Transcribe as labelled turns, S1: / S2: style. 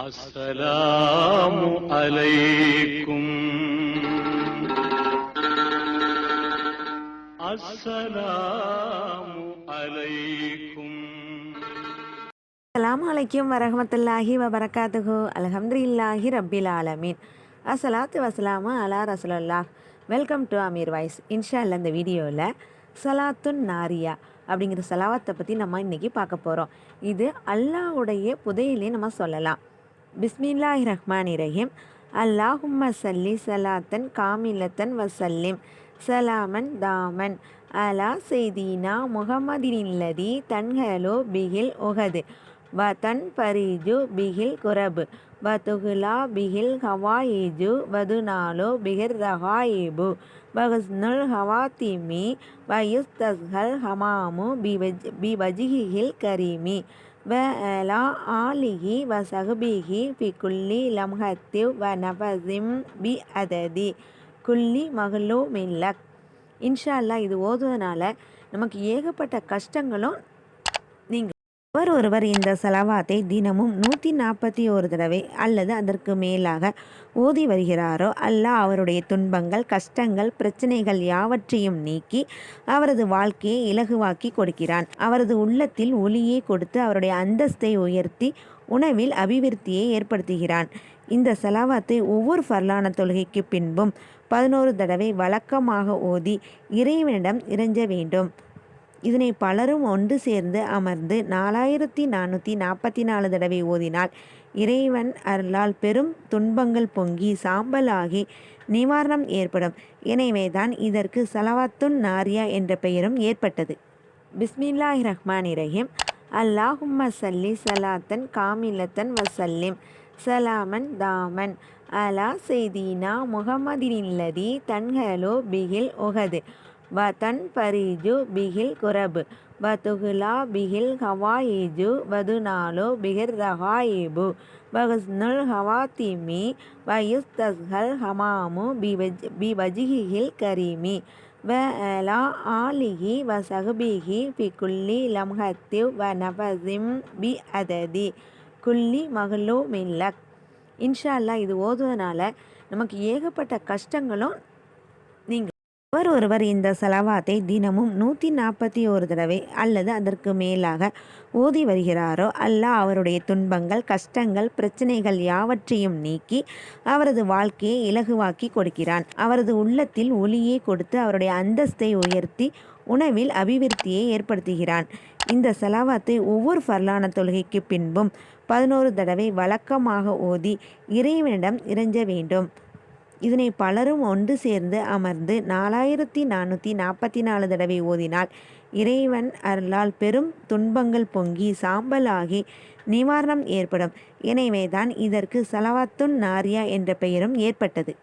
S1: السلام عليكم السلام عليكم
S2: அஸ்ஸலாமு அலைக்கும் வரஹமத்துல்லாஹி வபரகாத்துஹு அல்ஹம்துலில்லாஹி ரப்பில் ஆலமீன் அஸ்ஸலாத்து வஸ்ஸலாமு அலா ரசூலுல்லாஹ் வெல்கம் டு அமீர் வாய்ஸ் இன்ஷா அல்லா இந்த வீடியோவில் சலாத்துன் நாரியா அப்படிங்கிற சலாவத்தை பற்றி நம்ம இன்றைக்கி பார்க்க போகிறோம் இது அல்லாஹ்வுடைய புதையிலே நம்ம சொல்லலாம் பிஸ்மில்லாஹி ரஹ்மான் ரஹீம் அல்லாஹும் சல்லி சலாத்தன் காமிலத்தன் வசல்லிம். சலாமன் தாமன். அலா செய்தீனா முகமதினில்லதி தன்ஹலோ பிகில் உகது. வ தன் பரிஜு பிகில் குரபு. வ துகுலா பிகில் ஹவாயிஜு வதுனாலோ பிகிர் ரஹாயிபு. வஹஸ்னுல் ஹவாத்திமி வயுஸ்தஸ்ஹல் ஹமாமு பிவஜ் பிவஜிஹில் கரீமி. வேலா ஆலிகி வ சகுபிகி பி குல்லி லம்ஹத்திவ் வ நபசிம் பி அததி குல்லி மகளூ மில்லக் இன்ஷா அல்லாஹ் இது ஓதுவதனால நமக்கு ஏகப்பட்ட கஷ்டங்களும் அவர் ஒருவர் இந்த செலவாத்தை தினமும் நூற்றி நாற்பத்தி ஒரு தடவை அல்லது அதற்கு மேலாக ஓதி வருகிறாரோ அல்ல அவருடைய துன்பங்கள் கஷ்டங்கள் பிரச்சனைகள் யாவற்றையும் நீக்கி அவரது வாழ்க்கையை இலகுவாக்கி கொடுக்கிறான். அவரது உள்ளத்தில் ஒளியை கொடுத்து அவருடைய அந்தஸ்தை உயர்த்தி உணவில் அபிவிருத்தியை ஏற்படுத்துகிறான். இந்த செலவாத்தை ஒவ்வொரு ஃபர்லான தொழுகைக்கு பின்பும் பதினோரு தடவை வழக்கமாக ஓதி இறைவனிடம் இறைஞ்ச வேண்டும். இதனை பலரும் ஒன்று சேர்ந்து அமர்ந்து நாலாயிரத்தி நானூற்றி நாற்பத்தி நாலு தடவை ஓதினால் இறைவன் அருளால் பெரும் துன்பங்கள் பொங்கி சாம்பலாகி நிவாரணம் ஏற்படும். எனவேதான் இதற்கு சலவாத்துன் நாரியா என்ற பெயரும் ஏற்பட்டது. பிஸ்மில்லாஹி ரஹ்மான் ரஹீம் அல்லாஹும்ம சல்லி சலாத்தன் காமிலத்தன் வசல்லிம். சலாமன் தாமன். அலா செய்தீனா முகமதினில்லதி தன்ஹலோ பிகில் உகது. வ தன் பரிஜு பிகில் குரபு. வ துகுலா பிகில் ஹவாயிஜு வதுனாலோ பிகிர் ரஹாயிபு வஹஸ்னுல் ஹவாத்திமி வயுஸ்தஸ்ஹல் ஹமாமு பிவஜ் பிவஜிஹில் கரீமி. வ அலா ஆலிஹி வ சஹபிஹி பி குல்லி லம்ஹத்திவ் வ நபசிம் பி அததி குல்லி மகளூ மில்லக் இன்ஷா அல்லாஹ் இது ஓதுவதனால நமக்கு ஏகப்பட்ட கஷ்டங்களும் அவர் ஒருவர் இந்த செலவாத்தை தினமும் நூற்றி நாற்பத்தி ஒரு தடவை அல்லது அதற்கு மேலாக ஓதி வருகிறாரோ அல்ல அவருடைய துன்பங்கள் கஷ்டங்கள் பிரச்சனைகள் யாவற்றையும் நீக்கி அவரது வாழ்க்கையை இலகுவாக்கி கொடுக்கிறான். அவரது உள்ளத்தில் ஒளியை கொடுத்து அவருடைய அந்தஸ்தை உயர்த்தி உணவில் அபிவிருத்தியை ஏற்படுத்துகிறான். இந்த செலவாத்தை ஒவ்வொரு ஃபர்லான தொழுகைக்கு பின்பும் பதினோரு தடவை வழக்கமாக ஓதி இறைவனிடம் இறைஞ்ச வேண்டும். இதனை பலரும் ஒன்று சேர்ந்து அமர்ந்து நாலாயிரத்தி நானூற்றி நாற்பத்தி நாலு தடவை ஓதினால் இறைவன் அருளால் பெரும் துன்பங்கள் பொங்கி சாம்பலாகி நிவாரணம் ஏற்படும். எனவேதான் இதற்கு சலவாத்துன் நாரியா என்ற பெயரும் ஏற்பட்டது.